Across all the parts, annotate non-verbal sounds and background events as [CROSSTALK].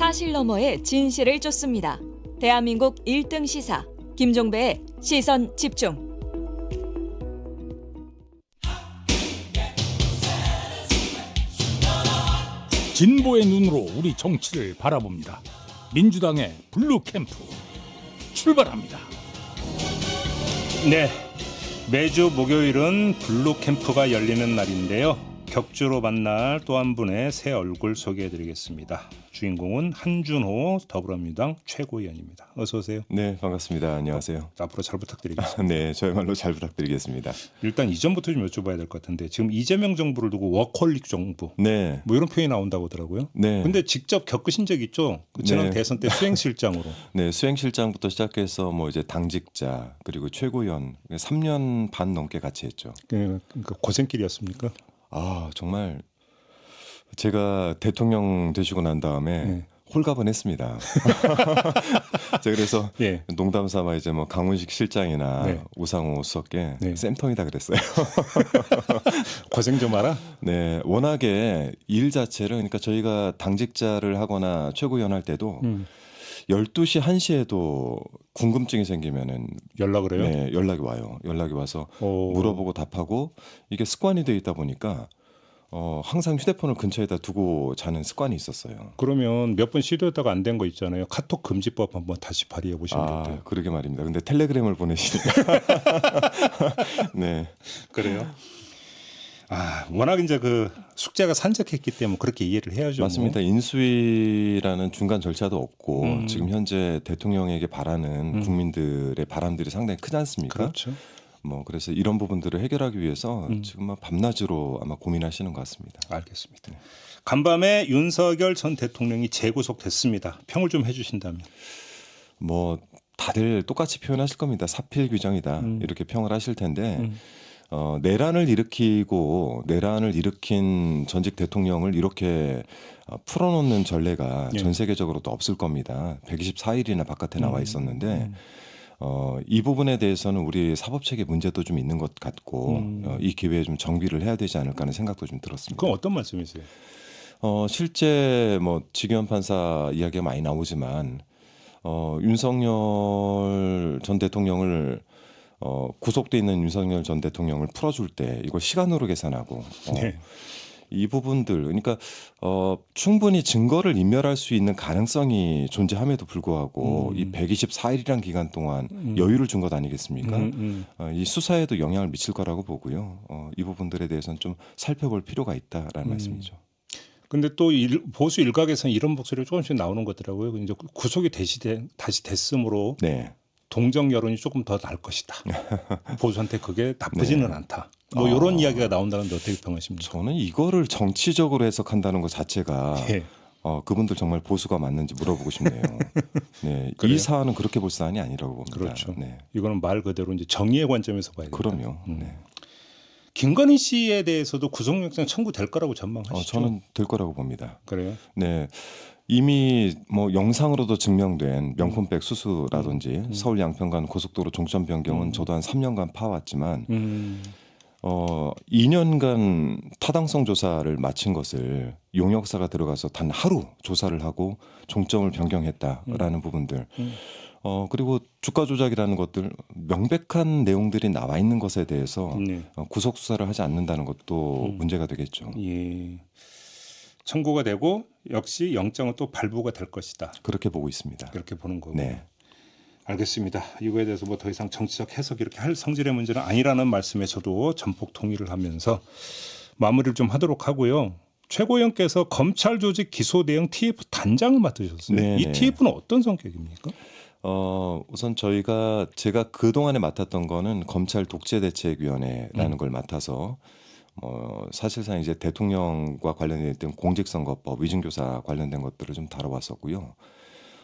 사실 너머의 진실을 쫓습니다. 대한민국 1등 시사 김종배의 시선 집중. 진보의 눈으로 우리 정치를 바라봅니다. 민주당의 블루 캠프 출발합니다. 네. 매주 목요일은 블루 캠프가 열리는 날인데요. 격주로 만날 또 한 분의 새 얼굴 소개해 드리겠습니다. 주인공은 한준호 더불어민주당 최고위원입니다. 어서 오세요. 네, 반갑습니다. 안녕하세요. 앞으로 잘 부탁드리겠습니다. [LAUGHS] 네, 저야말로 잘 부탁드리겠습니다. 일단 이전부터 좀 여쭤봐야 될 것 같은데 지금 이재명 정부를 두고 워커홀릭 정부 네, 뭐 이런 표현이 나온다고 하더라고요. 네. 근데 직접 겪으신 적 있죠? 그 지난 네. 대선 때 수행실장으로. [LAUGHS] 네, 수행실장부터 시작해서 뭐 이제 당직자 그리고 최고위원 3년 반 넘게 같이 했죠. 그- 그러니까 고생길이었습니까? 아, 정말 제가 대통령 되시고 난 다음에 네. 홀가분 했습니다. [LAUGHS] [LAUGHS] 제가 그래서 예. 농담 삼아 이제 뭐 강훈식 실장이나 네. 우상호 수석께 네. 쌤통이다 그랬어요. [LAUGHS] 고생 좀 하라. 네, 워낙에 일 자체를 그러니까 저희가 당직자를 하거나 최고위원 할 때도 음. 12시 1시에도 궁금증이 생기면은 연락을 해요. 네, 연락이 와요. 연락이 와서 오. 물어보고 답하고 이게 습관이 돼 있다 보니까 어, 항상 휴대폰을 근처에다 두고 자는 습관이 있었어요. 그러면 몇 번 시도했다가 안 된 거 있잖아요. 카톡 금지법 한번 다시 발의해 보시면 아, 돼요. 그러게 말입니다. 근데 텔레그램을 보내시니까. [LAUGHS] [LAUGHS] 네. 그래요? 아, 워낙 이제 그 숙제가 산적했기 때문에 그렇게 이해를 해야죠. 뭐. 맞습니다. 인수위라는 중간 절차도 없고 음. 지금 현재 대통령에게 바라는 음. 국민들의 바람들이 상당히 크지 않습니까? 그렇죠. 뭐 그래서 이런 부분들을 해결하기 위해서 음. 지금 막 밤낮으로 아마 고민하시는 것 같습니다. 알겠습니다. 간밤에 윤석열 전 대통령이 재구속됐습니다. 평을 좀 해주신다면. 뭐 다들 똑같이 표현하실 겁니다. 사필 규정이다 음. 이렇게 평을 하실 텐데 음. 어, 내란을 일으키고 내란을 일으킨 전직 대통령을 이렇게 어, 풀어놓는 전례가 예. 전 세계적으로도 없을 겁니다. 124일이나 바깥에 나와 음. 있었는데 음. 어, 이 부분에 대해서는 우리 사법 체계 문제도 좀 있는 것 같고 음. 어, 이 기회에 좀 정비를 해야 되지 않을까 하는 생각도 좀 들었습니다. 그건 어떤 말씀이세요? 어, 실제 뭐 지기현 판사 이야기가 많이 나오지만 어, 윤석열 전 대통령을 어, 구속돼 있는 윤석열 전 대통령을 풀어줄 때 이걸 시간으로 계산하고 어, [LAUGHS] 네. 이 부분들 그러니까 어, 충분히 증거를 인멸할 수 있는 가능성이 존재함에도 불구하고 음. 이 124일이란 기간 동안 음. 여유를 준 것 아니겠습니까? 음, 음. 어, 이 수사에도 영향을 미칠 거라고 보고요. 어, 이 부분들에 대해서는 좀 살펴볼 필요가 있다라는 음. 말씀이죠. 근데 또 일, 보수 일각에서는 이런 목소리가 조금씩 나오는 거더라고요. 이제 구속이 되시 다시 됐으므로 네. 동정 여론이 조금 더 날 것이다. [LAUGHS] 보수한테 그게 나쁘지는 네. 않다. 뭐 아. 이런 이야기가 나온다는데 어떻게 평하십니까? 저는 이거를 정치적으로 해석한다는 것 자체가 예. 어, 그분들 정말 보수가 맞는지 물어보고 싶네요. [LAUGHS] 네, 그래요? 이 사안은 그렇게 볼 사안이 아니라고 봅니다. 그렇죠. 네, 이거는 말 그대로 이제 정의의 관점에서 봐야 돼요. 그럼요. 음. 네. 김건희 씨에 대해서도 구속영장 청구될 거라고 전망하시죠? 어, 저는 될 거라고 봅니다. 그래요. 네. 이미 뭐 영상으로도 증명된 명품백 수수라든지 음. 서울 양평간 고속도로 종점 변경은 음. 저도 한 3년간 파왔지만 음. 어 2년간 타당성 조사를 마친 것을 용역사가 들어가서 단 하루 조사를 하고 종점을 변경했다라는 부분들 음. 어 그리고 주가 조작이라는 것들 명백한 내용들이 나와 있는 것에 대해서 네. 어, 구속 수사를 하지 않는다는 것도 음. 문제가 되겠죠. 예. 청구가 되고 역시 영장은 또 발부가 될 것이다. 그렇게 보고 있습니다. 이렇게 보는 거고. 네. 알겠습니다. 이거에 대해서 뭐 더 이상 정치적 해석 이렇게 할 성질의 문제는 아니라는 말씀에 저도 전폭 동의를 하면서 마무리를 좀 하도록 하고요. 최고위원께서 검찰 조직 기소 대응 TF 단장을 맡으셨어요. 네, 이 네. TF는 어떤 성격입니까? 어, 우선 저희가 제가 그동안에 맡았던 거는 검찰 독재 대책위원회라는 음. 걸 맡아서 어, 사실상 이제 대통령과 관련된 공직선거법, 위증교사 관련된 것들을 좀 다뤄왔었고요.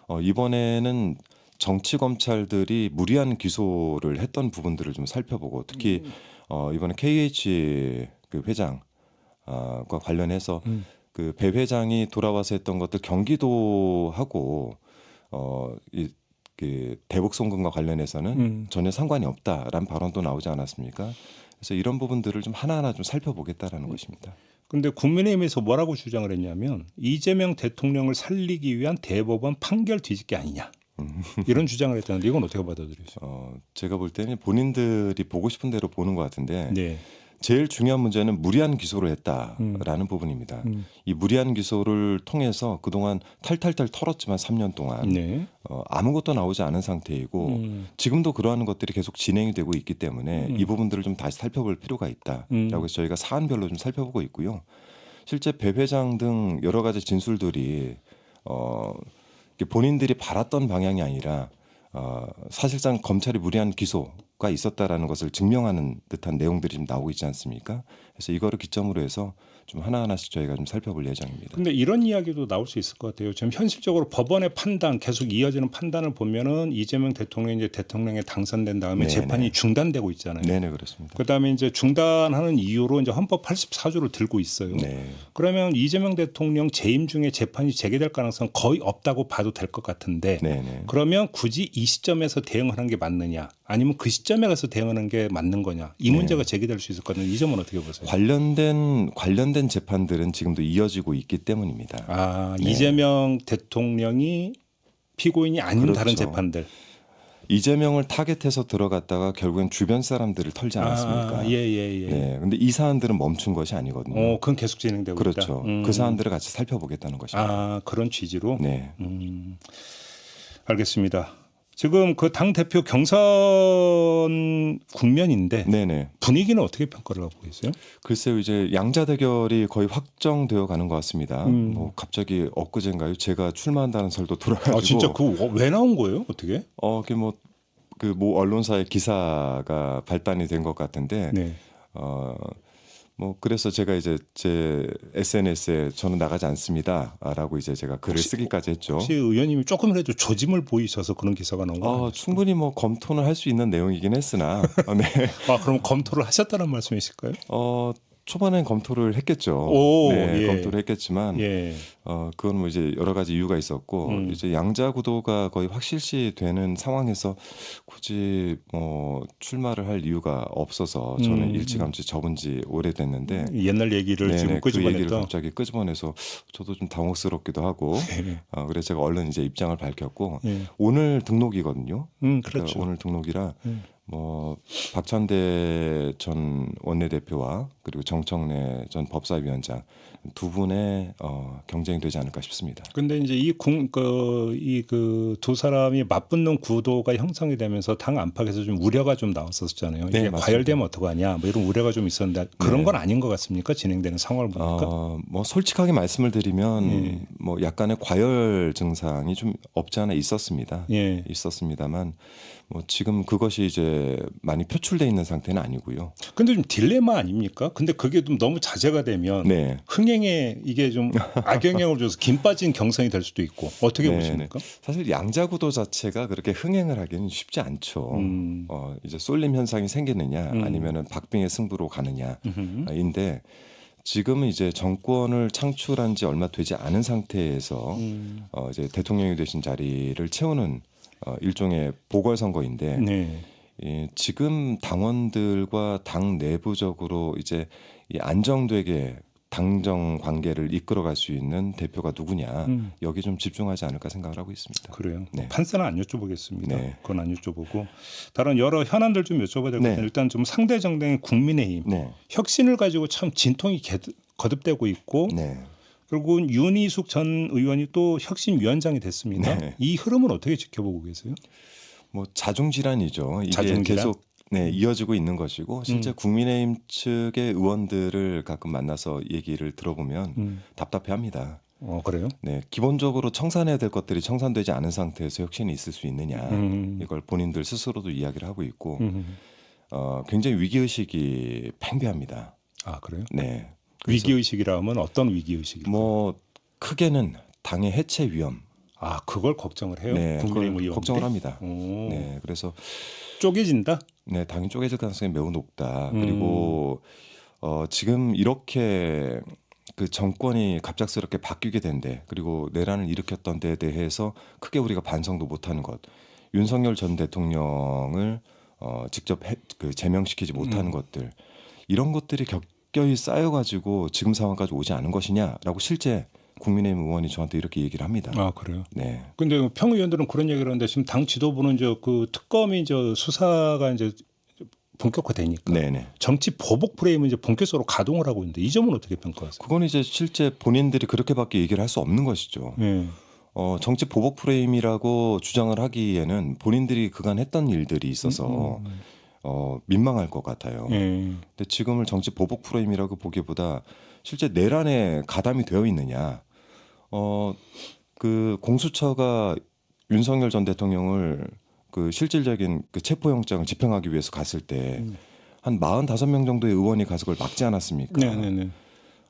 어, 이번에는 정치 검찰들이 무리한 기소를 했던 부분들을 좀 살펴보고 특히 음. 어, 이번에 KH 그 회장과 관련해서 음. 그배 회장이 돌아와서 했던 것들 경기도하고 어이 그 대북 송금과 관련해서는 음. 전혀 상관이 없다라는 발언도 나오지 않았습니까? 그래서 이런 부분들을 좀 하나하나 좀 살펴보겠다라는 것입니다. 근데 국민의힘에서 뭐라고 주장을 했냐면 이재명 대통령을 살리기 위한 대법원 판결 뒤집기 아니냐 음. [LAUGHS] 이런 주장을 했다는데 이건 어떻게 받아들이세요? 어, 제가 볼 때는 본인들이 보고 싶은 대로 보는 것 같은데 네. 제일 중요한 문제는 무리한 기소를 했다라는 부분입니다. 음. 이 무리한 기소를 통해서 그동안 탈탈탈 털었지만 3년 동안 네. 어, 아무것도 나오지 않은 상태이고 음. 지금도 그러한 것들이 계속 진행이 되고 있기 때문에 음. 이 부분들을 좀 다시 살펴볼 필요가 있다라고 음. 해서 저희가 사안별로 좀 살펴보고 있고요. 실제 배 회장 등 여러 가지 진술들이 어, 본인들이 바랐던 방향이 아니라 어, 사실상 검찰이 무리한 기소 가 있었다라는 것을 증명하는 듯한 내용들이 좀 나오고 있지 않습니까? 그래서 이거를 기점으로 해서 좀 하나하나씩 저희가 좀 살펴볼 예정입니다. 근데 이런 이야기도 나올 수 있을 것 같아요. 지금 현실적으로 법원의 판단 계속 이어지는 판단을 보면은 이재명 대통령이 이제 대통령에 당선된 다음에 네, 재판이 네. 중단되고 있잖아요. 네네 그렇습니다. 그다음에 이제 중단하는 이유로 이제 헌법 84조를 들고 있어요. 네. 그러면 이재명 대통령 재임 중에 재판이 재개될 가능성 은 거의 없다고 봐도 될 것 같은데 네네. 그러면 굳이 이 시점에서 대응하는 게 맞느냐 아니면 그 시점에 가서 대응하는 게 맞는 거냐 이 네. 문제가 제기될 수 있을 것 같은데 이 점은 어떻게 보세요? 관련된 관련된 재판들은 지금도 이어지고 있기 때문입니다. 아 네. 이재명 대통령이 피고인이 아닌 그렇죠. 다른 재판들 이재명을 타겟해서 들어갔다가 결국엔 주변 사람들을 털지 않았습니까? 예예 예. 네. 근데 이 사안들은 멈춘 것이 아니거든요. 어 그건 계속 진행되고 있다. 그렇죠. 음. 그 사안들을 같이 살펴보겠다는 것입니다. 아 그런 취지로. 네. 음, 알겠습니다. 지금 그 당 대표 경선 국면인데 네네. 분위기는 어떻게 평가를 하고 계세요? 글쎄요, 이제 양자 대결이 거의 확정되어 가는 것 같습니다. 음. 뭐 갑자기 엊그젠가요? 제가 출마한다는 설도 돌아가지고. 아 진짜 그왜 나온 거예요? 어떻게? 어, 그게 뭐. 그모 언론사의 기사가 발단이 된 것 같은데 네. 어, 뭐 그래서 제가 이제 제 SNS에 저는 나가지 않습니다라고 이제 제가 글을 혹시- 쓰기까지 했죠. 혹시 의원님이 조금이라도 조짐을 보이셔서 그런 기사가 나온 거 어, 아니에요? 충분히 뭐 검토는 할 수 있는 내용이긴 했으나 어, 네. [LAUGHS] 아 그럼 검토를 하셨다는 말씀이실까요? 어, 초반엔 검토를 했겠죠. 오, 네, 예. 검토를 했겠지만 예. 어, 그건 뭐 이제 여러 가지 이유가 있었고 음. 이제 양자 구도가 거의 확실시 되는 상황에서 굳이 뭐 출마를 할 이유가 없어서 저는 음. 일찌감치 접은 지 오래됐는데 옛날 얘기를 네네, 지금 그 얘기를 끄집어냈다. 갑자기 끄집어내서 저도 좀 당혹스럽기도 하고 예. [LAUGHS] 어, 그래서 제가 얼른 이제 입장을 밝혔고 예. 오늘 등록이거든요. 음 그러니까 그렇죠. 오늘 등록이라 음. 뭐 박찬대 전 원내대표와 그리고 정청래 전 법사위원장 두 분의 어, 경쟁이 되지 않을까 싶습니다. 근데 이제 이그이그 두 사람이 맞붙는 구도가 형성이 되면서 당 안팎에서 좀 우려가 좀 나왔었잖아요. 네, 이게. 과열되면 어떡하냐 뭐 이런 우려가 좀 있었는데 그런 네. 건 아닌 것 같습니까? 진행되는 상황을 보니까. 어, 뭐 솔직하게 말씀을 드리면 예. 뭐 약간의 과열 증상이 좀 없지 않아 있었습니다. 예. 있었습니다만 뭐 지금 그것이 이제 많이 표출돼 있는 상태는 아니고요. 근데 좀 딜레마 아닙니까? 근데 그게 좀 너무 자제가 되면 네. 흥행에 이게 좀 [LAUGHS] 악영향을 줘서 김 빠진 경선이 될 수도 있고 어떻게 네, 보십니까? 사실 양자 구도 자체가 그렇게 흥행을 하기는 쉽지 않죠. 음. 어, 이제 쏠림 현상이 생기느냐 음. 아니면은 박빙의 승부로. 가느냐인데 지금은 이제 정권을 창출한 지 얼마 되지 않은 상태에서 음. 어, 이제 대통령이 되신 자리를 채우는 어, 일종의 보궐선거인데 네. 이 지금 당원들과 당 내부적으로 이제 이 안정되게 당정 관계를 이끌어갈 수 있는 대표가 누구냐 음. 여기 좀 집중하지 않을까 생각을 하고 있습니다. 그래요. 네. 판세는 안 여쭤보겠습니다. 네. 그건 안 여쭤보고 다른 여러 현안들 좀 여쭤봐야 될것 네. 같아요. 일단 좀 상대 정당의 국민의힘 네, 혁신을 가지고 참 진통이 개- 거듭되고 있고 네. 그리고 윤희숙 전 의원이 또 혁신위원장이 됐습니다. 네. 이 흐름은 어떻게 지켜보고 계세요? 뭐 자중 질환이죠. 이게 자중 질환? 계속 네, 이어지고 있는 것이고 실제 음. 국민의힘 측의 의원들을 가끔 만나서 얘기를 들어보면 음. 답답해합니다. 어 그래요? 네, 기본적으로 청산해야 될 것들이 청산되지 않은 상태에서 혁신이 있을 수 있느냐 음. 이걸 본인들 스스로도 이야기를 하고 있고 음. 어, 굉장히 위기 의식이 팽배합니다. 아 그래요? 네, 위기 의식이라 하면 어떤 위기 의식이? 뭐 크게는 당의 해체 위험, 아 그걸 걱정을 해요. 네, 국민의힘 의원들이? 걱정을 합니다. 오. 네, 그래서 쪼개진다. 네, 당이 쪼개질 가능성이 매우 높다. 음. 그리고 어, 지금 이렇게 그 정권이 갑작스럽게 바뀌게 된데 그리고 내란을 일으켰던 데에 대해서 크게 우리가 반성도 못하는 것, 윤석열 전 대통령을 어, 직접 해, 그 제명시키지 못하는 음. 것들 이런 것들이 격, 겹겹이 쌓여가지고 지금 상황까지 오지 않은 것이냐라고 실제 국민의힘 의원이 저한테 이렇게 얘기를 합니다. 아 그래요. 네, 근데 평 의원들은 그런 얘기를 하는데 지금 당 지도부는 이제 그 특검이 이제 수사가 이제 본격화되니까 네네. 정치 보복 프레임은 이제 본격적으로 가동을 하고 있는데 이 점은 어떻게 평가하세요? 그건 이제 실제 본인들이 그렇게밖에 얘기를 할 수 없는 것이죠. 예. 어, 정치 보복 프레임이라고 주장을 하기에는 본인들이 그간 했던 일들이 있어서 음, 어, 민망할 것 같아요. 예. 근데 지금을 정치 보복 프레임이라고 보기보다 실제 내란에 가담이 되어 있느냐. 어, 그 공수처가 윤석열 전 대통령을 그 실질적인 그 체포영장을 집행하기 위해서 갔을 때 음. 한 45명 정도의 의원이 가서 그걸 막지 않았습니까? 네네네.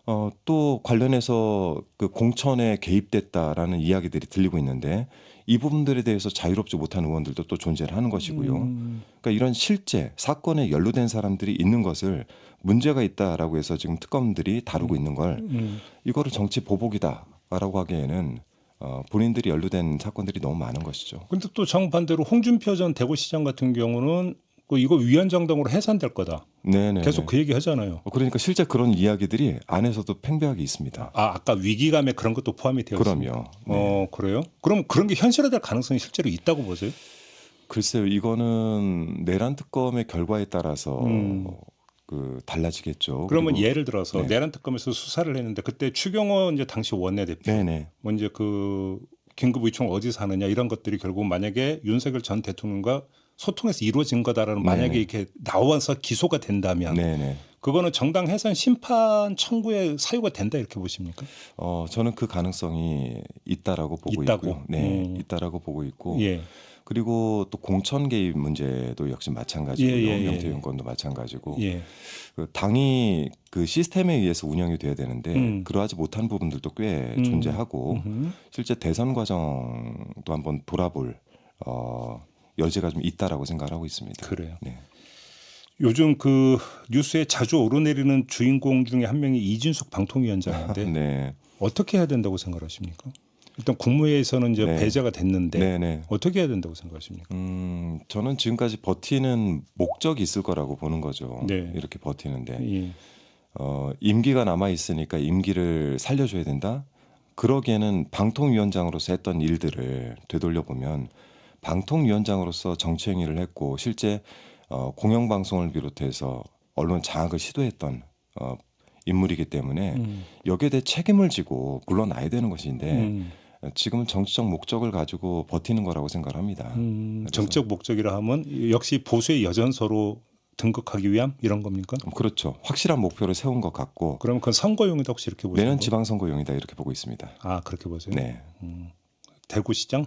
어, 또 관련해서 그 공천에 개입됐다라는 이야기들이 들리고 있는데 이 부분들에 대해서 자유롭지 못한 의원들도 또 존재를 하는 것이고요. 음, 그러니까 이런 실제 사건에 연루된 사람들이 있는 것을 문제가 있다라고 해서 지금 특검들이 다루고 있는 걸 음. 이거를 정치 보복이다라고 하기에는 어, 본인들이 연루된 사건들이 너무 많은 것이죠. 근데 또 정반대로 홍준표 전 대구시장 같은 경우는 그 이거 위헌정당으로 해산될 거다. 네네. 계속 그 얘기 하잖아요. 그러니까 실제 그런 이야기들이 안에서도 팽배하게 있습니다. 아 아까 위기감에 그런 것도 포함이 되어 있습니다. 그럼요. 네. 어 그래요? 그럼 그런 게 현실화될 가능성이 실제로 있다고 보세요? 글쎄요, 이거는 내란 특검의 결과에 따라서 음. 그 달라지겠죠. 그러면 그리고- 예를 들어서 네. 내란 특검에서 수사를 했는데 그때 추경호 이제 당시 원내대표 네네. 뭐 이제 그 긴급 의총 어디서 하느냐 이런 것들이 결국 만약에 윤석열 전 대통령과 소통해서 이루어진 거다라는 만약에 네네. 이렇게 나와서 기소가 된다면 네네. 그거는 정당 해산 심판 청구의 사유가 된다 이렇게 보십니까? 어 저는 그 가능성이 있다라고 보고 있다고? 있고요. 네, 음. 있다라고 보고 있고 예. 그리고 또 공천 개입 문제도 역시 마찬가지고요. 예, 예, 예. 명태 의원권도 마찬가지고 예. 그 당이 그 시스템에 의해서 운영이 돼야 되는데 음. 그러하지 못한 부분들도 꽤 음. 존재하고 음흠. 실제 대선 과정도 한번 돌아볼 어, 여지가 좀 있다라고 생각을 하고 있습니다. 그래요. 네. 요즘 그 뉴스에 자주 오르내리는 주인공 중에 한 명이 이진숙 방통위원장인데 [LAUGHS] 네. 어떻게 해야 된다고 생각하십니까? 일단 국무회의에서는 이제 네. 배제가 됐는데 네, 네. 어떻게 해야 된다고 생각하십니까? 음, 저는 지금까지 버티는 목적이 있을 거라고 보는 거죠. 네. 이렇게 버티는데 예. 어, 임기가 남아 있으니까 임기를 살려줘야 된다. 그러기에는 방통위원장으로서 했던 일들을 되돌려 보면 방통위원장으로서 정치 행위를 했고 실제 어, 공영방송을 비롯해서 언론 장악을 시도했던 어, 인물이기 때문에 음. 여기에 대해 책임을 지고 물러나야 되는 것인데 음. 지금은 정치적 목적을 가지고 버티는 거라고 생각을 합니다. 음, 정적 목적이라 하면 역시 보수의 여전서로 등극하기 위함 이런 겁니까? 그렇죠. 확실한 목표를 세운 것 같고 그러면 그건 선거용이다 혹시 이렇게 보시는 내년? 지방선거용이다 이렇게 보고 있습니다. 아 그렇게 보세요? 네. 음, 대구시장?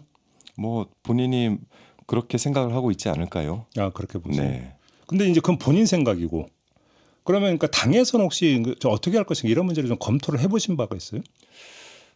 뭐 본인이 그렇게 생각을 하고 있지 않을까요? 아 그렇게 보세요. 네. 근데 이제 그건 본인 생각이고 그러면 그러니까 당에서는 혹시 그- 저 어떻게 할 것인가 이런 문제를 좀 검토를 해보신 바가 있어요?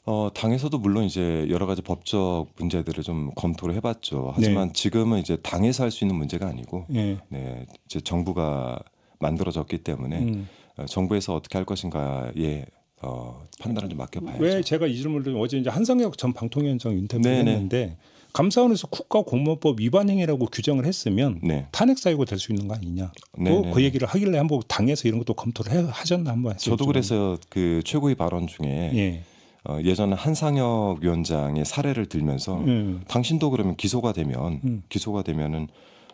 어, 당에서도 물론 이제 여러 가지 법적 문제들을 좀 검토를 해봤죠. 하지만 지금은 이제 당에서 할 수 있는 문제가 아니고, 예. 네, 이제 정부가 만들어졌기 때문에 음. 어, 정부에서 어떻게 할 것인가에 어, 판단을 좀 맡겨봐야죠. 왜 제가 이 질문을 어제 이제 한상혁 전 방통위원장 윤태를 네네. 했는데 감사원에서 국가공무원법 위반 행위라고 규정을 했으면 네, 탄핵 사유가 될 수 있는 거 아니냐? 네, 또 네. 그 얘기를 하길래 한번 당에서 이런 것도 검토를 해, 하셨나 한번. 저도 그래서 그 최고위 발언 중에 예. 어, 예전에 한상혁 위원장의 사례를 들면서 음. 당신도 그러면 기소가 되면 음. 기소가 되면은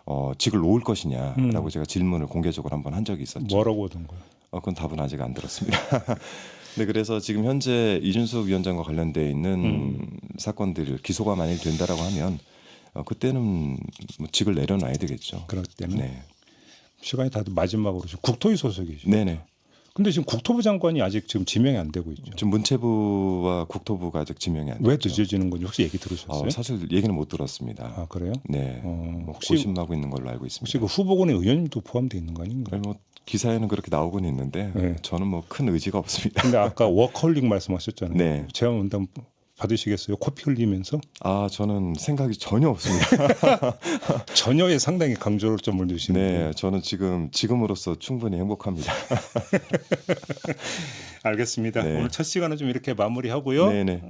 어, 직을 놓을 것이냐라고 음. 제가 질문을 공개적으로 한번 한 적이 있었죠. 뭐라고 하던 거예요? 어, 그건 답은 아직 안 들었습니다. [LAUGHS] 네, 그래서 지금 현재 이준석 위원장과 관련돼 있는 음. 사건들 기소가 만약 된다라고 하면 어, 그때는 뭐 직을 내려놔야 되겠죠. 그럴 때는 네, 시간이 다 마지막으로 지금 국토위 소속이죠. 네, 네. 근데 지금 국토부 장관이 아직 지금 지명이 안 되고 있죠. 지금 문체부와 국토부가 아직 지명이 안 왜 됐죠. 늦어지는 건지 혹시 얘기 들으셨어요? 어, 사실 얘기는 못 들었습니다. 아 그래요? 네, 어, 뭐 혹시 고심하고 있는 걸로 알고 있습니다. 혹시 그 후보군의 의원님도 포함되어 있는 거 아닌가? 아니, 뭐 기사에는 그렇게 나오곤 있는데 네. 저는 뭐 큰 의지가 없습니다. 근데 아까 워커홀릭 말씀하셨잖아요. 네. 제가 응답 받으시겠어요? 코피 흘리면서 아 저는 생각이 전혀 없습니다. [LAUGHS] 전혀에 상당히 강조를 점을 두시는 네, 저는 지금 지금으로서 충분히 행복합니다. [LAUGHS] 알겠습니다. 네. 오늘 첫 시간은 좀 이렇게 마무리하고요. 네네.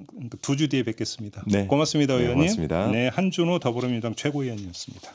두주 뒤에 뵙겠습니다. 네. 고맙습니다, 네, 의원님. 고맙습니다. 네, 한준호 더불어민주당 최고위원이었습니다.